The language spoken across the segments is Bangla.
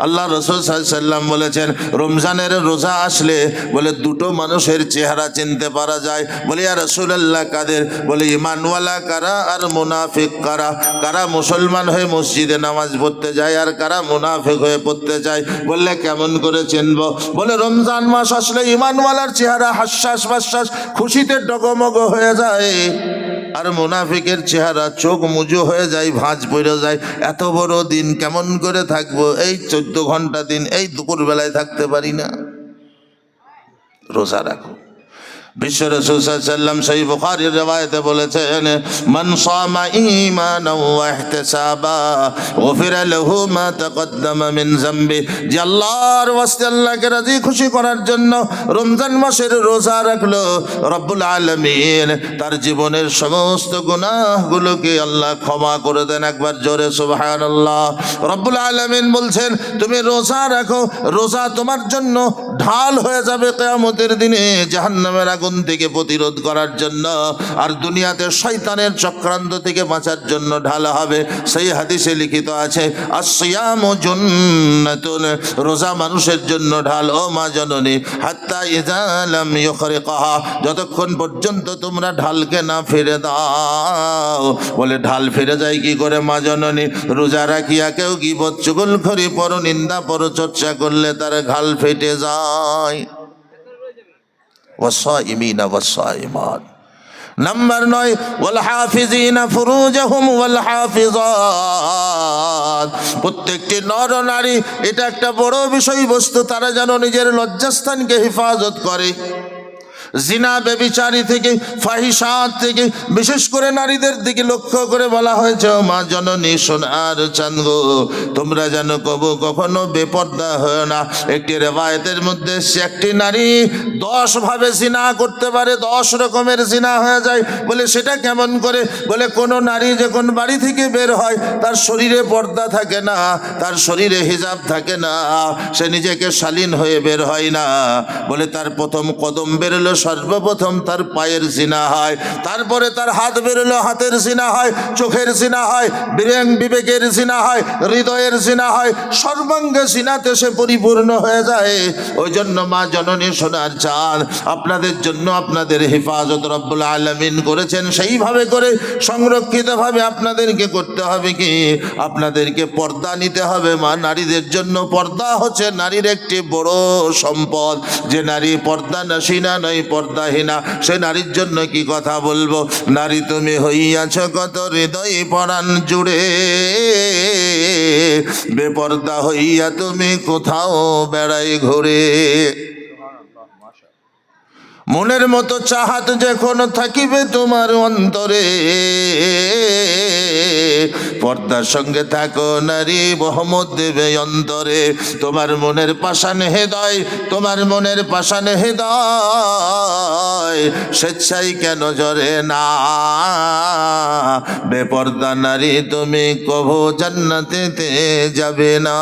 আল্লাহ রসুল সাল্লাম বলেছেন, রমজানের রোজা আসলে বলে দুটো মানুষের চেহারা চিনতে পারা যায়। বলে আর রসুল্লাহ কাদের? বলে, ইমানওয়ালা, কারা আর মুনাফিক, কারা? কারা মুসলমান হয়ে মসজিদে নামাজ পড়তে যায় আর কারা মুনাফিক হয়ে পড়তে যায়? বললে, কেমন করে চিনব? বলে, রমজান মাস আসলে ইমানওয়ালার চেহারা হাস্যাস বাশ্বাস খুশিতে ডগমগ হয়ে যায়। আর মুনাফিকের চেহারা, চোখ মুজো হয়ে যায়, ভাঁজ পড়ে যায়। এত বড় দিন, কেমন করে থাকব? এই চোদ্দ ঘণ্টা দিন, এই দুপুর বেলায় থাকতে পারি না। রোজা রাখো। সেই বলেছেন মা মিন আল্লাহকে রাজি খুশি করার জন্য রমজান রোজা রাখল, রব্বুল তার জীবনের সমস্ত গুনাহগুলোকে আল্লাহ ক্ষমা করে দেন একবার জোরে, সুবহানাল্লাহ। রব্বুল আলামিন বলছেন, তুমি রোজা রাখো, রোজা তোমার জন্য ঢাল হয়ে যাবে কেয়ামতের দিনে জাহান্নামের আগুন থেকে প্রতিরোধ করার জন্য। আর দুনিয়াতে শয়তানের চক্রান্ত থেকে বাঁচার জন্য ঢাল হবে। সেই হাদিসে লিখিত আছে রোজা মানুষের জন্য ঢাল, ও মা জননী, হাত্তা ইজালাম ইয়খরে কাহা যতক্ষণ পর্যন্ত তোমরা ঢালকে না ফিরে দাও। বলে ঢাল ফিরে যায় কি করে মা জননী? রোজা রাখিয়া কেউ কি বচ্চুগুল খরি পর, নিন্দা পর, চর্চা করলে তার ঘাল ফেটে যায়। নয় ওয়াসাইমিনা ওয়াসাইমাত নাম্বার নয় ওয়াল হাফিজিনা ফুরুজাহুম ওয়াল হাফিজাত প্রত্যেকটি নর নারী, এটা একটা বড় বিষয়বস্তু, তারা যেন নিজের লজ্জাস্থানকে হেফাজত করে। জিনা, বেবিচারি থেকে ফাহিসাত থেকে, বিশেষ করে নারীদের দিকে লক্ষ্য করে বলা হয়েছে "ও মা জননী সোনার চান্দ তোমরা যেন কবু কখনো বেপর্দা হয় না। একটি রেবায়তের মধ্যে সে একটি নারী দশ ভাবে জিনা করতে পারে, দশ রকমের জিনা হয়ে যায়। বলে, সেটা কেমন করে? বলে, কোনো নারী যখন বাড়ি থেকে বের হয়, তার শরীরে পর্দা থাকে না, তার শরীরে হিজাব থাকে না, সে নিজেকে শালীন হয়ে বের হয় না। বলে, তার প্রথম কদম বেরোলো সর্বপ্রথম তার পায়ের জিনা হয়, তারপরে তার হাত বেরোলো, হাতের জিনা হয়, চোখের জিনা হয় বিরেং বিবেকের জিনা হয়, হৃদয়ের জিনা হয়, সর্বাঙ্গে জিনাতে সে পরিপূর্ণ হয়ে যায়। ওই জন্য মা জননী সোনার চাঁদ, আপনাদের জন্য আপনাদের হেফাজত রব্বুল আলমিন করেছেন। সেইভাবে করে সংরক্ষিতভাবে আপনাদেরকে করতে হবে কি? আপনাদেরকে পর্দা নিতে হবে মা। নারীদের জন্য পর্দা হচ্ছে নারীর একটি বড় সম্পদ। যে নারী পর্দা নাসিনা নয় পর্দাহীনা। সে নারীর জন্য কি কথা বলব? নারী তুমি হইয়াছ কত হৃদয় পরাণ জুড়ে। বেপর্দা হইয়া তুমি কোথাও বেড়াই ঘুরে। মনের মতো চাহাত যখন থাকিবে তোমার অন্তরে, পর্দার সঙ্গে থাকো নারী মোহাম্মদ দেবে অন্তরে। তোমার মনের পাশান হেদয়, তোমার মনের পাশান হেদয় স্বেচ্ছাই কেন জরে না? বেপর্দা নারী, তুমি কভো জান্নাতেতে যাবে না।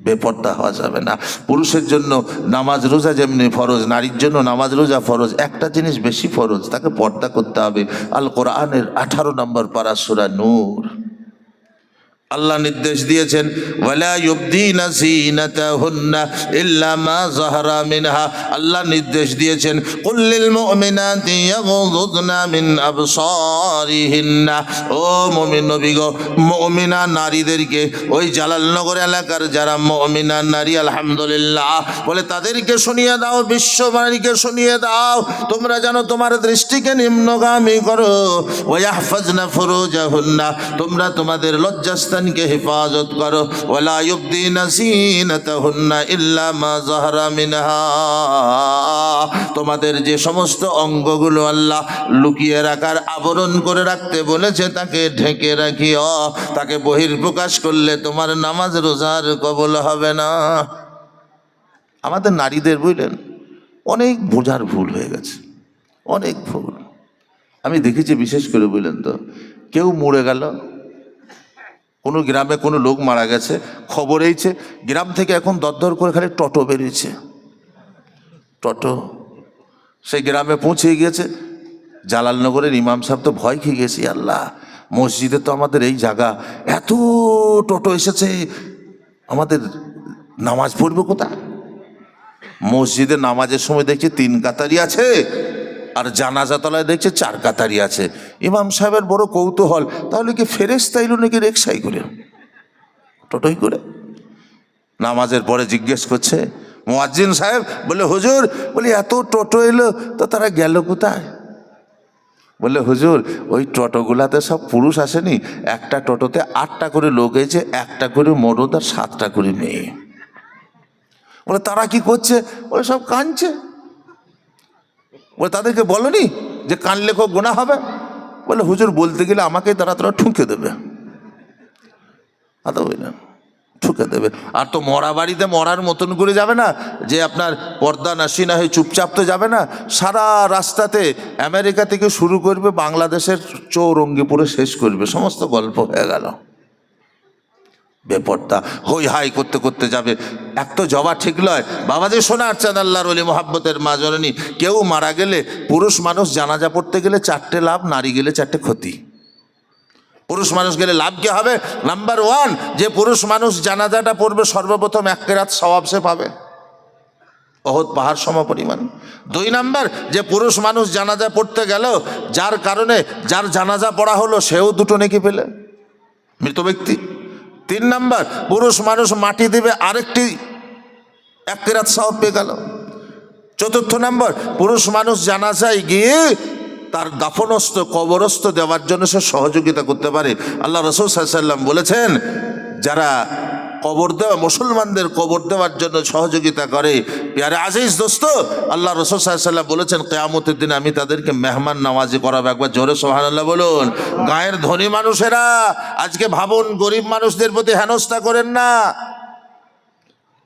বেপর্দা হওয়া যাবে না। পুরুষের জন্য নামাজ রোজা যেমনি ফরজ, নারীর জন্য নামাজ রোজা ফরজ, একটা জিনিস বেশি ফরজ, তাকে পর্দা করতে হবে। আল কোরআনের আঠারো নম্বর পারা সুরা নূর। আল্লাহ নির্দেশ দিয়েছেন আল্লাহ নির্দেশ দিয়েছেন ও মুমিন গো নারীদেরকে, ওই জালালনগর এলাকার যারা মুমিনা নারী, আলহামদুলিল্লাহ, বলে তাদেরকে শুনিয়ে দাও বিশ্ববাণীকে শুনিয়ে দাও, তোমরা যেন তোমার দৃষ্টিকে নিম্নগামী করো। ওয়াহফাজনা ফুরুজাহুন্না, তোমরা তোমাদের লজ্জাস্থানকে হেফাজত করো। মিনহা। তোমাদের যে সমস্ত অঙ্গগুলো আল্লাহ লুকিয়ে রাখার আবরণ করে রাখতে বলেছে, তাকে ঢেকে রাখিও। তাকে বহির্প্রকাশ করলে তোমার নামাজ রোজার কবল হবে না। আমাদের নারীদের বুঝলেন, অনেক বোঝার ভুল হয়ে গেছে। অনেক ভুল। আমি দেখেছি বিশেষ করে বুঝলেন তো, কেউ মরে গেল কোনো গ্রামে কোনো লোক মারা গেছে, খবর এইছে গ্রাম থেকে এখন দরদর করে খালি টটো বেরিয়েছে। টটো সেই গ্রামে পৌঁছে গিয়েছে। জালালনগরের ইমাম সাহেব তো ভয় খেয়ে গেছি আল্লাহ, মসজিদে তো আমাদের এই জায়গা। এত টোটো এসেছে, আমাদের নামাজ পড়বে কোথায়? মসজিদে নামাজের সময় দেখছি তিন কাতারি আছে আর জানাজা তলায় দেখছে চার কাতারি আছে। ইমাম সাহেবের বড় কৌতূহল। তাহলে কি ফেরেস্তা এলো নাকি রেক্সাই করে? টোটোই করে? নামাজের পরে জিজ্ঞেস করছে, মোয়াজ্জিন সাহেব, বলে, হুজুর, বলি, এত টোটো এলো, তো তারা গেল কোথায়? বলে, হুজুর, ওই টোটোগুলাতে সব পুরুষ আসেনি। একটা টোটোতে আটটা করে লোক এসেছে, একটা করে মরদ আর সাতটা করে মেয়ে। বলে, তারা কি করছে? বলে, সব কাঁদছে। বলে, তাদেরকে বলনি যে কানলে খুব গোনা হবে? বলে, হুজুর বলতে গেলে আমাকে তারা তারা ঠুকে দেবে। আদৌ না ঠুকে দেবে। আর তো মরা বাড়িতে মরার মতন করে যাবে না, যে আপনার পর্দা নাসি না হয়ে চুপচাপ তো যাবে না। সারা রাস্তাতে আমেরিকা থেকে শুরু করবে, বাংলাদেশের চৌরঙ্গিপুরে শেষ করবে। সমস্ত গল্প হয়ে গেল। বেপর্দা হই হাই করতে করতে যাবে। এক তো জবা ঠিক নয় বাবাজি শোনার চান আল্লাহর অলি মোহাব্বতের মা জননী কেউ মারা গেলে পুরুষ মানুষ জানাজা পড়তে গেলে চারটে লাভ, নারী গেলে চারটে ক্ষতি। পুরুষ মানুষ গেলে লাভ কি হবে? নাম্বার ওয়ান যে পুরুষ মানুষ জানাজাটা পড়বে, সর্বপ্রথম এক রাত সবাব সে পাবে। অহৎ পাহাড় সম পরিমাণ। দুই নাম্বার, যে পুরুষ মানুষ জানাজা পড়তে গেল যার কারণে যার জানাজা পড়া হলো, সেও দুটো নেকি পেলে। মৃত ব্যক্তি। তিন নাম্বার, পুরুষ মানুষ মাটি দেবে, আরেকটি এক রাত সব পেয়ে গেল। চতুর্থ নাম্বার, পুরুষ মানুষ জানাজায় গিয়ে তার দাফনস্থ কবরস্থ দেওয়ার জন্য সে সহযোগিতা করতে পারে। আল্লাহ রসুল সাল্লাম বলেছেন, যারা কবর দেওয়া, মুসলমানদের কবর দেওয়ার জন্য সহযোগিতা করে। পেয়ারে আজিজ দোস্ত, আল্লাহ রসুল সাল্লাম বলেছেন, কেয়ামতের দিন আমি তাদেরকে মেহমান নামাজি করাবো। একবার জোরে সোহানাল্লাহ বলুন। গায়ের ধনী মানুষেরা, আজকে ভাবুন, গরিব মানুষদের প্রতি হেনস্থা করেন না।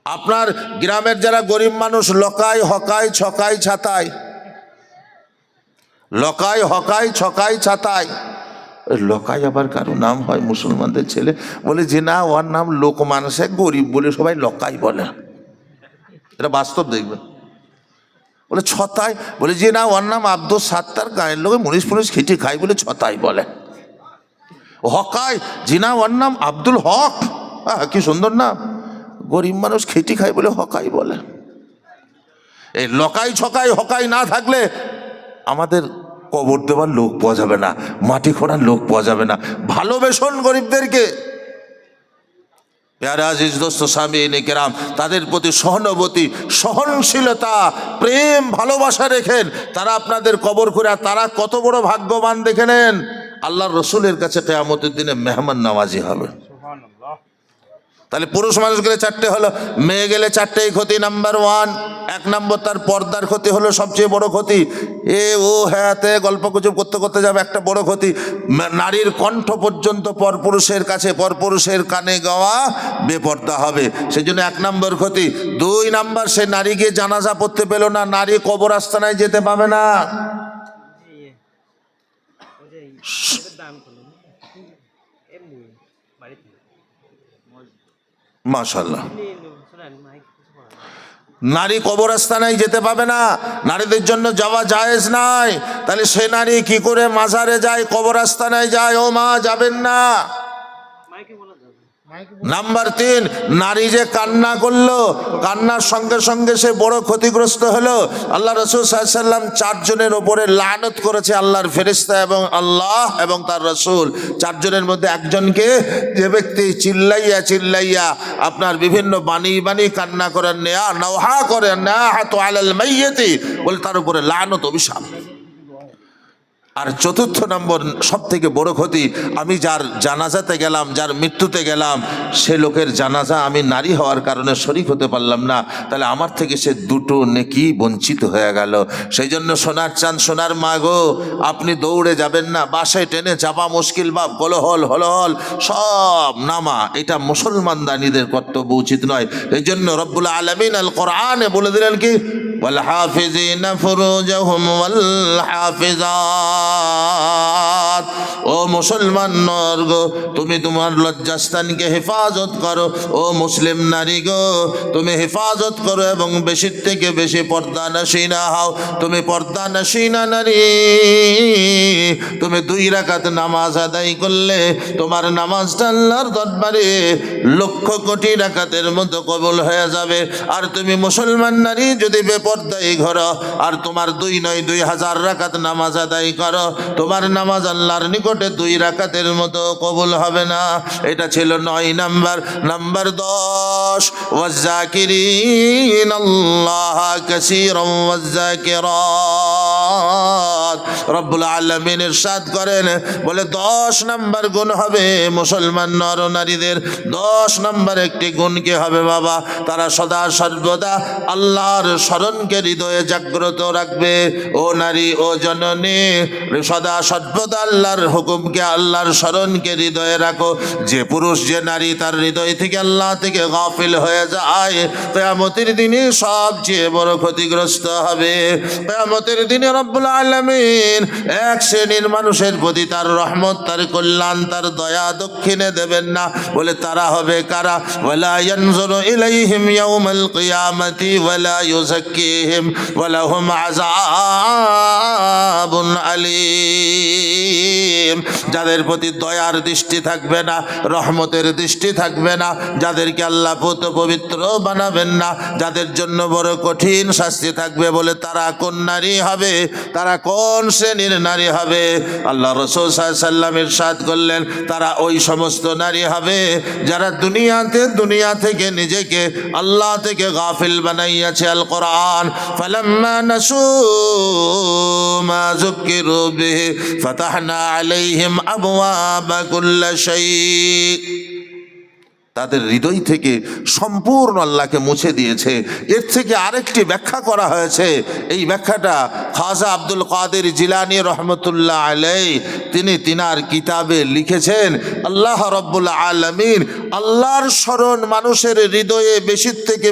আপনার গ্রামের যারা গরিব মানুষ, লকাই, হকাই, ছকাই ছাতায় লকাই, হকাই, ছকাই ছাতায় লকাই আবার কারও নাম হয়, মুসলমানদের ছেলে। বলে যে, না, ওর নাম লোক মানুষে গরিব বলে সবাই লকাই বলে। এটা বাস্তব দেখবেন বলে ছতায় বলে যে, না, ওর নাম আব্দুল সাত্তার গায়ের লোকে মনীষ ফনিষ খেটে খায় বলে ছতাই বলে। হকায় না, ওর নাম আব্দুল হক। হ্যাঁ কি সুন্দর নাম। গরিব মানুষ খেটি খায় বলে হকাই বলে। এই লকাই ছকাই, হকাই না থাকলে আমাদের কবর দেওয়ার লোক পাওয়া যাবে না, মাটি খোঁড়ার লোক পাওয়া যাবে না। ভালোবেসন গরিবদেরকে। দোস্ত, স্বামী তাদের প্রতি সহানুভূতি, সহনশীলতা, প্রেম, ভালোবাসা রেখেন। তারা আপনাদের কবর করে তারা কত বড় ভাগ্যবান, দেখে নেন। আল্লাহর রসুলের কাছে কেয়ামতের দিনে মেহমান নামাজি হবে। তাহলে পুরুষ মানুষ গেলে চারটে হলো মেয়ে গেলে চারটেই ক্ষতি নাম্বার ওয়ান এক নম্বর তার পর্দার ক্ষতি হলো সবচেয়ে বড় ক্ষতি। এ ও হ্যাঁতে গল্প গুজব করতে করতে যাবে একটা বড় ক্ষতি। নারীর কণ্ঠ পর্যন্ত পরপুরুষের কাছে পরপুরুষের কানে গাওয়া বেপর্দা হবে। সেই জন্য এক নম্বর ক্ষতি। দুই নাম্বার সে নারীকে জানাজা পড়তে পেল না নারী কবর আস্তানায় যেতে পাবে না দান করলাম এমনি বাড়িতে মাশাল্লাহ নারী কবরস্থানে যেতে পাবে না, নারীদের জন্য যাওয়া জায়েজ নাই। তাহলে সে নারী কি করে মাজারে যায় কবরস্থানে যায়? ও মা, যাবেন না। নাম্বার তিন, নারী যে কান্না করল, কান্নার সঙ্গে সঙ্গে সে বড় ক্ষতিগ্রস্ত হলো। আল্লাহ রসুল সাল্লাম চারজনের ওপরে লানত করেছে আল্লাহর ফেরিস্তা এবং আল্লাহ এবং তার রসুল। চারজনের মধ্যে একজনকে যে ব্যক্তি চিল্লাইয়া চিল্লাইয়া আপনার বিভিন্ন বাণী বাণী কান্না করেন নেয়া নৌহা করেন নেয়া হাত আলাল মাইয়েতি, বলে তার উপরে লানত, অভিশাপ। আর চতুর্থ নম্বর সব থেকে বড় ক্ষতি আমি যার জানাজাতে গেলাম যার মৃত্যুতে গেলাম সে লোকের জানাজা আমি নারী হওয়ার কারণে শরিক হতে পারলাম না তাহলে আমার থেকে সে দুটো নেকি বঞ্চিত হয়ে গেল সেই জন্য সোনার চাঁদ সোনার মা গো আপনি দৌড়ে যাবেন না বাসে টেনে চাপা মুশকিল বা কলহল হলহল সব নামা এটা মুসলমান দানিদের কর্তব্য উচিত নয় এই জন্য রব্বুল আলমিন আল কোরআনে বলে দিলেন কি والحافظين فروجهم والحافظات ও মুসলমান নর্গ তুমি তোমার লজ্জাস্থানকে হেফাজত করো। ও মুসলিম নারী গো, তুমি হেফাজত করো এবং বেশির থেকে বেশি পর্দা নাসিনা হও। তুমি পর্দা নাসিনা নারী, তুমি দুই রাকাত নামাজ আদায় করলে তোমার নামাজটা আল্লাহর দরবারে লক্ষ কোটি রাকাতের মতো কবুল হয়ে যাবে। আর তুমি মুসলমান নারী যদি বেপর্দাই ঘর, আর তোমার দুই নয়, দুই হাজার রাকাত নামাজ আদায় করো তোমার নামাজ আল্লাহর নিকটে দুই রাকাতের মতো কবুল হবে না। এটা ছিল নয় নাম্বার নাম্বার দশ। ওয়াজাকিরিন আল্লাহ কাসীরাম রব্বুল আলামিন ইরশাদ করেন, বলে দশ নাম্বার গুণ হবে মুসলমান নর নারীদের। দশ নাম্বার একটি গুণ হবে বাবা? তারা সদা সর্বদা আল্লাহর স্মরণকে হৃদয়ে জাগ্রত রাখবে। ও নারী, ও জননী, সদা সর্বদা আল্লাহর হুকুমকে, আল্লাহর স্মরণকে হৃদয়ে রাখো। যে পুরুষ, যে নারী, তার হৃদয় থেকে আল্লাহ থেকে গাফিল হয়ে যায়। কেয়ামতের দিনে সবচেয়ে বড় ক্ষতিগ্রস্ত হবে। কেয়ামতের দিনে রব্বুল আলামিন এক শ্রেণির মানুষের প্রতি তার রহমত, তার কল্যাণ, তার দয়া দক্ষিণে দেবেন না। বলে, তারা হবে কারা? আলীম। যাদের প্রতি দয়ার দৃষ্টি থাকবে না, রহমতের দৃষ্টি থাকবে না, যাদেরকে আল্লাহ পুত পবিত্র বানাবেন না, যাদের জন্য বড় কঠিন শাস্তি থাকবে, বলে, তারা কোন নারী হবে। তারা কোন শ্রেণির নারী হবে? আল্লাহ রসুল সাল্লামের সাদ করলেন, তারা ওই সমস্ত নারী হবে যারা দুনিয়াতে, দুনিয়া থেকে নিজেকে আল্লাহ থেকে গাফিল বানাইয়াছে আল কোরআন ফালাম্মা নাসু মা যুক্কিরু বিহি ফাতাহনা আলাইহিম আবওয়াবা কুল্লা শাই তাদের হৃদয় থেকে সম্পূর্ণ আল্লাহকে মুছে দিয়েছে। এর থেকে আরেকটি ব্যাখ্যা করা হয়েছে। এই ব্যাখ্যাটা খাজা আব্দুল কাদের জিলানি রহমতুল্লাহ আলাই তিনি তিনার কিতাবে লিখেছেন, আল্লাহ রব্বুল আলমিন আল্লাহর স্মরণ মানুষের হৃদয়ে বেশির থেকে